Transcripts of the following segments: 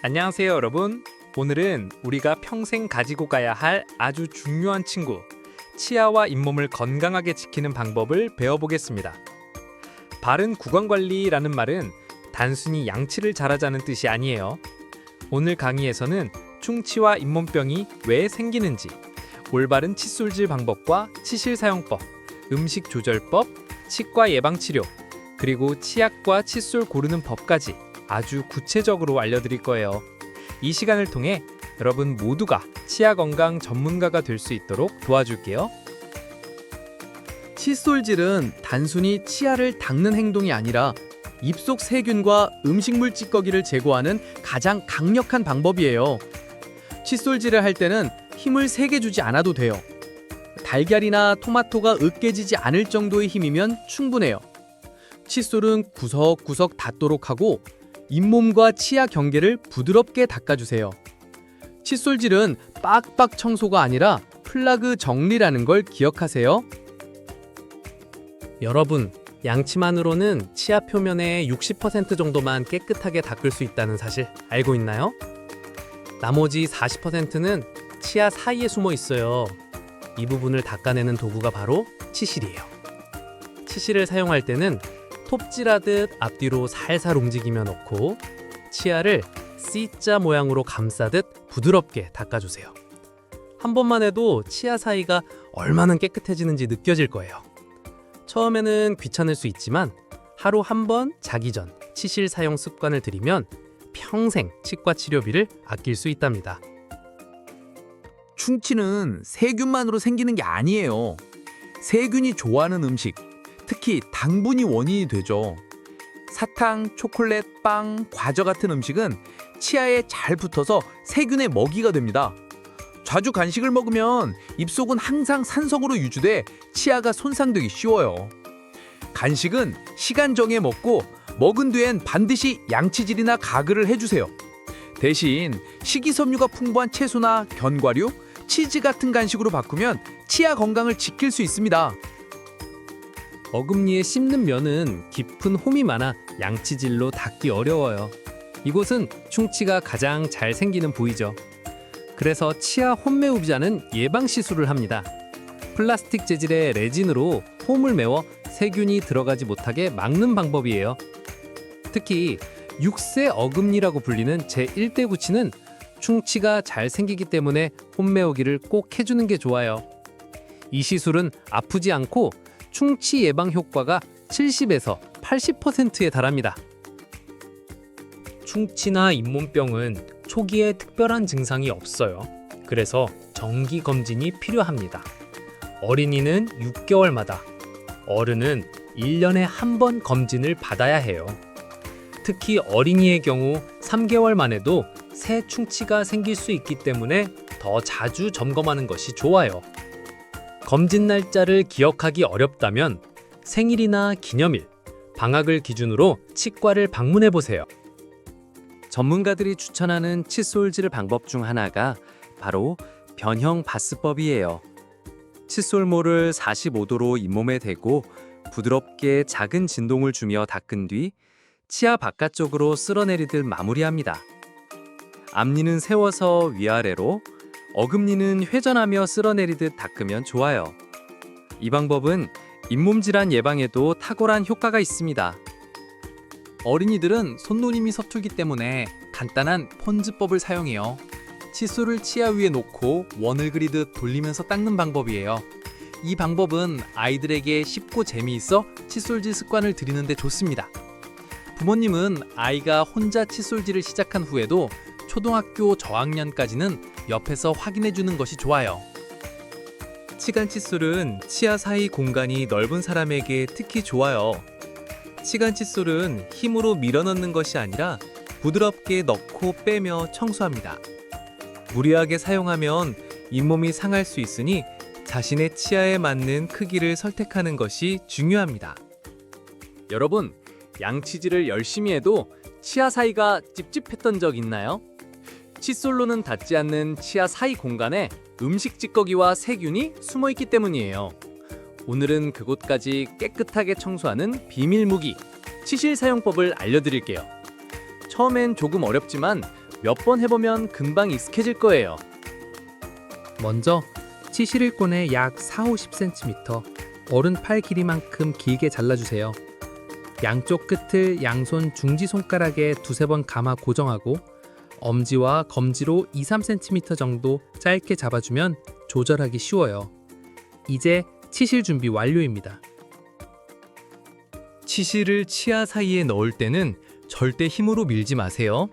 안녕하세요, 여러분. 오늘은 우리가 평생 가지고 가야 할 아주 중요한 친구, 치아와 잇몸을 건강하게 지키는 방법을 배워보겠습니다. 바른 구강 관리라는 말은 단순히 양치를 잘하자는 뜻이 아니에요. 오늘 강의에서는 충치와 잇몸병이 왜 생기는지, 올바른 칫솔질 방법과 치실 사용법, 음식 조절법, 치과 예방 치료, 그리고 치약과 칫솔 고르는 법까지 아주 구체적으로 알려드릴 거예요. 이 시간을 통해 여러분 모두가 치아 건강 전문가가 될 수 있도록 도와줄게요. 칫솔질은 단순히 치아를 닦는 행동이 아니라 입속 세균과 음식물 찌꺼기를 제거하는 가장 강력한 방법이에요. 칫솔질을 할 때는 힘을 세게 주지 않아도 돼요. 달걀이나 토마토가 으깨지지 않을 정도의 힘이면 충분해요. 칫솔은 구석구석 닿도록 하고 잇몸과 치아 경계를 부드럽게 닦아주세요. 칫솔질은 빡빡 청소가 아니라 플라그 정리라는 걸 기억하세요. 여러분, 양치만으로는 치아 표면의 60% 정도만 깨끗하게 닦을 수 있다는 사실 알고 있나요? 나머지 40%는 치아 사이에 숨어 있어요. 이 부분을 닦아내는 도구가 바로 치실이에요. 치실을 사용할 때는 톱질하듯 앞뒤로 살살 움직이며 넣고 치아를 C자 모양으로 감싸듯 부드럽게 닦아주세요. 한 번만 해도 치아 사이가 얼마나 깨끗해지는지 느껴질 거예요. 처음에는 귀찮을 수 있지만 하루 한 번 자기 전 치실 사용 습관을 들이면 평생 치과 치료비를 아낄 수 있답니다. 충치는 세균만으로 생기는 게 아니에요. 세균이 좋아하는 음식, 특히 당분이 원인이 되죠. 사탕, 초콜릿, 빵, 과자 같은 음식은 치아에 잘 붙어서 세균의 먹이가 됩니다. 자주 간식을 먹으면 입속은 항상 산성으로 유지돼 치아가 손상되기 쉬워요. 간식은 시간 정해 먹고 먹은 뒤엔 반드시 양치질이나 가글을 해주세요. 대신 식이섬유가 풍부한 채소나 견과류, 치즈 같은 간식으로 바꾸면 치아 건강을 지킬 수 있습니다. 어금니에 씹는 면은 깊은 홈이 많아 양치질로 닦기 어려워요. 이곳은 충치가 가장 잘 생기는 부위죠. 그래서 치아 홈메우자는 예방 시술을 합니다. 플라스틱 재질의 레진으로 홈을 메워 세균이 들어가지 못하게 막는 방법이에요. 특히 6세 어금니라고 불리는 제1대 구치는 충치가 잘 생기기 때문에 홈메우기를 꼭 해주는 게 좋아요. 이 시술은 아프지 않고 충치 예방 효과가 70에서 80%에 달합니다. 충치나 잇몸병은 초기에 특별한 증상이 없어요. 그래서 정기 검진이 필요합니다. 어린이는 6개월마다, 어른은 1년에 한 번 검진을 받아야 해요. 특히 어린이의 경우 3개월 만에도 새 충치가 생길 수 있기 때문에 더 자주 점검하는 것이 좋아요. 검진 날짜를 기억하기 어렵다면 생일이나 기념일, 방학을 기준으로 치과를 방문해 보세요. 전문가들이 추천하는 칫솔질 방법 중 하나가 바로 변형 바스법이에요. 칫솔모를 45도로 잇몸에 대고 부드럽게 작은 진동을 주며 닦은 뒤 치아 바깥쪽으로 쓸어내리듯 마무리합니다. 앞니는 세워서 위아래로, 어금니는 회전하며 쓸어내리듯 닦으면 좋아요. 이 방법은 잇몸 질환 예방에도 탁월한 효과가 있습니다. 어린이들은 손놀림이 서툴기 때문에 간단한 폰즈법을 사용해요. 칫솔을 치아 위에 놓고 원을 그리듯 돌리면서 닦는 방법이에요. 이 방법은 아이들에게 쉽고 재미있어 칫솔질 습관을 들이는데 좋습니다. 부모님은 아이가 혼자 칫솔질을 시작한 후에도 초등학교 저학년까지는 옆에서 확인해 주는 것이 좋아요. 치간 칫솔은 치아 사이 공간이 넓은 사람에게 특히 좋아요. 치간 칫솔은 힘으로 밀어넣는 것이 아니라 부드럽게 넣고 빼며 청소합니다. 무리하게 사용하면 잇몸이 상할 수 있으니 자신의 치아에 맞는 크기를 선택하는 것이 중요합니다. 여러분, 양치질을 열심히 해도 치아 사이가 찝찝했던 적 있나요? 칫솔로는 닿지 않는 치아 사이 공간에 음식 찌꺼기와 세균이 숨어 있기 때문이에요. 오늘은 그곳까지 깨끗하게 청소하는 비밀 무기 치실 사용법을 알려드릴게요. 처음엔 조금 어렵지만 몇 번 해보면 금방 익숙해질 거예요. 먼저 치실을 꺼내 약 4, 50cm 어른 팔 길이만큼 길게 잘라주세요. 양쪽 끝을 양손 중지 손가락에 두세 번 감아 고정하고 엄지와 검지로 2, 3cm 정도 짧게 잡아주면 조절하기 쉬워요. 이제 치실 준비 완료입니다. 치실을 치아 사이에 넣을 때는 절대 힘으로 밀지 마세요.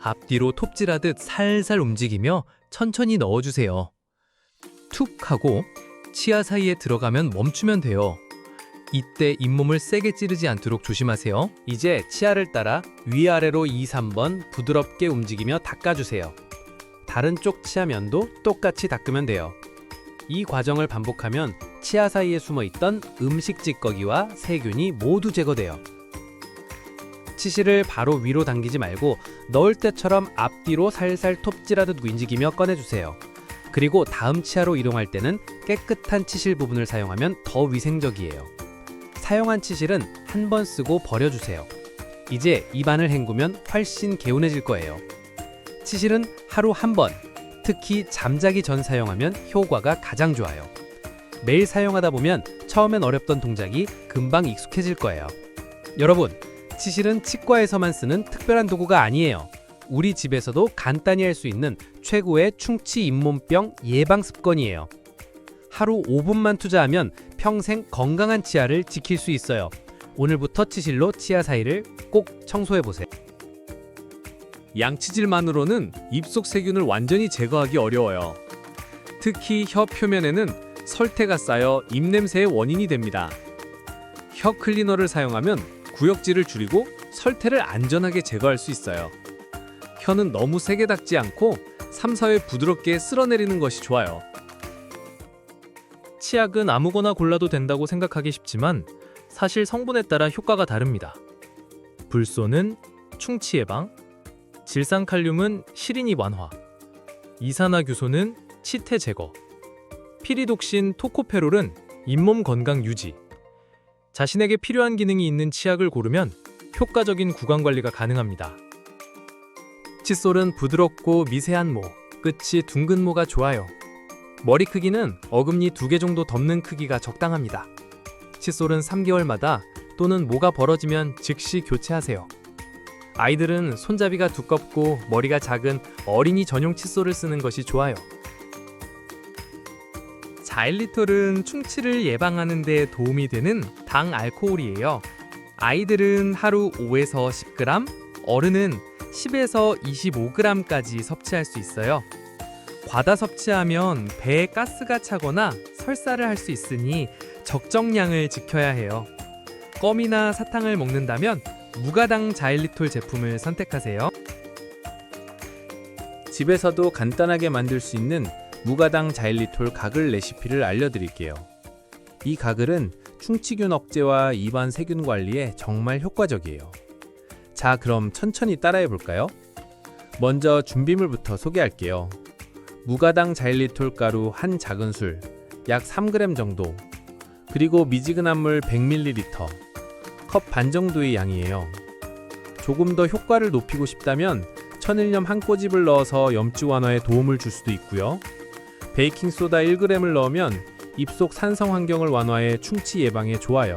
앞뒤로 톱질하듯 살살 움직이며 천천히 넣어주세요. 툭 하고 치아 사이에 들어가면 멈추면 돼요. 이때 잇몸을 세게 찌르지 않도록 조심하세요. 이제 치아를 따라 위아래로 2, 3번 부드럽게 움직이며 닦아주세요. 다른 쪽 치아면도 똑같이 닦으면 돼요. 이 과정을 반복하면 치아 사이에 숨어 있던 음식 찌꺼기와 세균이 모두 제거돼요. 치실을 바로 위로 당기지 말고 넣을 때처럼 앞뒤로 살살 톱질하듯 움직이며 꺼내주세요. 그리고 다음 치아로 이동할 때는 깨끗한 치실 부분을 사용하면 더 위생적이에요. 사용한 치실은 한 번 쓰고 버려주세요. 이제 입안을 헹구면 훨씬 개운해질 거예요. 치실은 하루 한 번, 특히 잠자기 전 사용하면 효과가 가장 좋아요. 매일 사용하다 보면 처음엔 어렵던 동작이 금방 익숙해질 거예요. 여러분, 치실은 치과에서만 쓰는 특별한 도구가 아니에요. 우리 집에서도 간단히 할 수 있는 최고의 충치 잇몸병 예방 습관이에요. 하루 5분만 투자하면 평생 건강한 치아를 지킬 수 있어요. 오늘부터 치실로 치아 사이를 꼭 청소해 보세요. 양치질만으로는 입속 세균을 완전히 제거하기 어려워요. 특히 혀 표면에는 설태가 쌓여 입냄새의 원인이 됩니다. 혀 클리너를 사용하면 구역질을 줄이고 설태를 안전하게 제거할 수 있어요. 혀는 너무 세게 닦지 않고 3, 4회 부드럽게 쓸어내리는 것이 좋아요. 치약은 아무거나 골라도 된다고 생각하기 쉽지만 사실 성분에 따라 효과가 다릅니다. 불소는 충치 예방, 질산칼륨은 시린이 완화, 이산화규소는 치태 제거, 피리독신 토코페롤은 잇몸 건강 유지. 자신에게 필요한 기능이 있는 치약을 고르면 효과적인 구강 관리가 가능합니다. 칫솔은 부드럽고 미세한 모, 끝이 둥근 모가 좋아요. 머리 크기는 어금니 두 개 정도 덮는 크기가 적당합니다. 칫솔은 3개월마다 또는 모가 벌어지면 즉시 교체하세요. 아이들은 손잡이가 두껍고 머리가 작은 어린이 전용 칫솔을 쓰는 것이 좋아요. 자일리톨은 충치를 예방하는 데 도움이 되는 당 알코올이에요. 아이들은 하루 5에서 10g, 어른은 10에서 25g까지 섭취할 수 있어요. 과다 섭취하면 배에 가스가 차거나 설사를 할 수 있으니 적정량을 지켜야 해요. 껌이나 사탕을 먹는다면 무가당 자일리톨 제품을 선택하세요. 집에서도 간단하게 만들 수 있는 무가당 자일리톨 가글 레시피를 알려드릴게요. 이 가글은 충치균 억제와 입안 세균 관리에 정말 효과적이에요. 자, 그럼 천천히 따라해 볼까요? 먼저 준비물부터 소개할게요. 무가당 자일리톨 가루 한 작은 술, 약 3g 정도, 그리고 미지근한 물 100ml, 컵 반 정도의 양이에요. 조금 더 효과를 높이고 싶다면 천일염 한 꼬집을 넣어서 염주 완화에 도움을 줄 수도 있고요. 베이킹 소다 1g을 넣으면 입속 산성 환경을 완화해 충치 예방에 좋아요.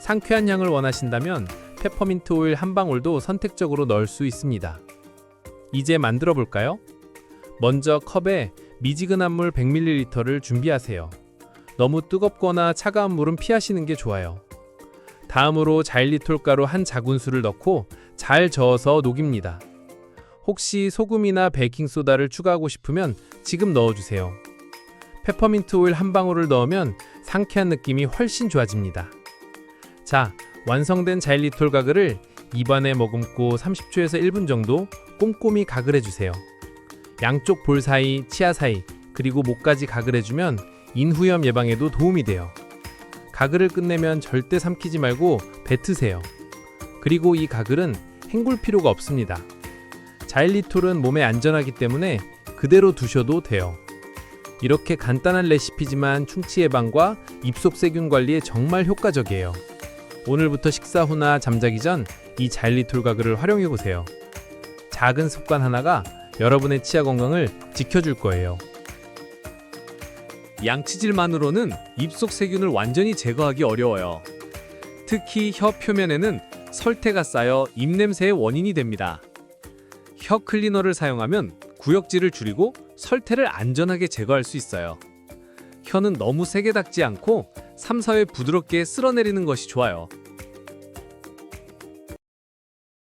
상쾌한 향을 원하신다면 페퍼민트 오일 한 방울도 선택적으로 넣을 수 있습니다. 이제 만들어 볼까요? 먼저 컵에 미지근한 물 100ml를 준비하세요. 너무 뜨겁거나 차가운 물은 피하시는 게 좋아요. 다음으로 자일리톨 가루 한 작은술을 넣고 잘 저어서 녹입니다. 혹시 소금이나 베이킹 소다를 추가하고 싶으면 지금 넣어주세요. 페퍼민트 오일 한 방울을 넣으면 상쾌한 느낌이 훨씬 좋아집니다. 자, 완성된 자일리톨 가글을 입안에 머금고 30초에서 1분 정도 꼼꼼히 가글해 주세요. 양쪽 볼 사이, 치아 사이, 그리고 목까지 가글 해 주면 인후염 예방에도 도움이 돼요. 가글을 끝내면 절대 삼키지 말고 뱉으세요. 그리고 이 가글은 헹굴 필요가 없습니다. 자일리톨은 몸에 안전하기 때문에 그대로 두셔도 돼요. 이렇게 간단한 레시피지만 충치 예방과 입속 세균 관리에 정말 효과적이에요. 오늘부터 식사 후나 잠자기 전 이 자일리톨 가글을 활용해 보세요. 작은 습관 하나가 여러분의 치아 건강을 지켜줄 거예요. 양치질만으로는 입속 세균을 완전히 제거하기 어려워요. 특히 혀 표면에는 설태가 쌓여 입냄새의 원인이 됩니다. 혀 클리너를 사용하면 구역질을 줄이고 설태를 안전하게 제거할 수 있어요. 혀는 너무 세게 닦지 않고 3, 4회 부드럽게 쓸어내리는 것이 좋아요.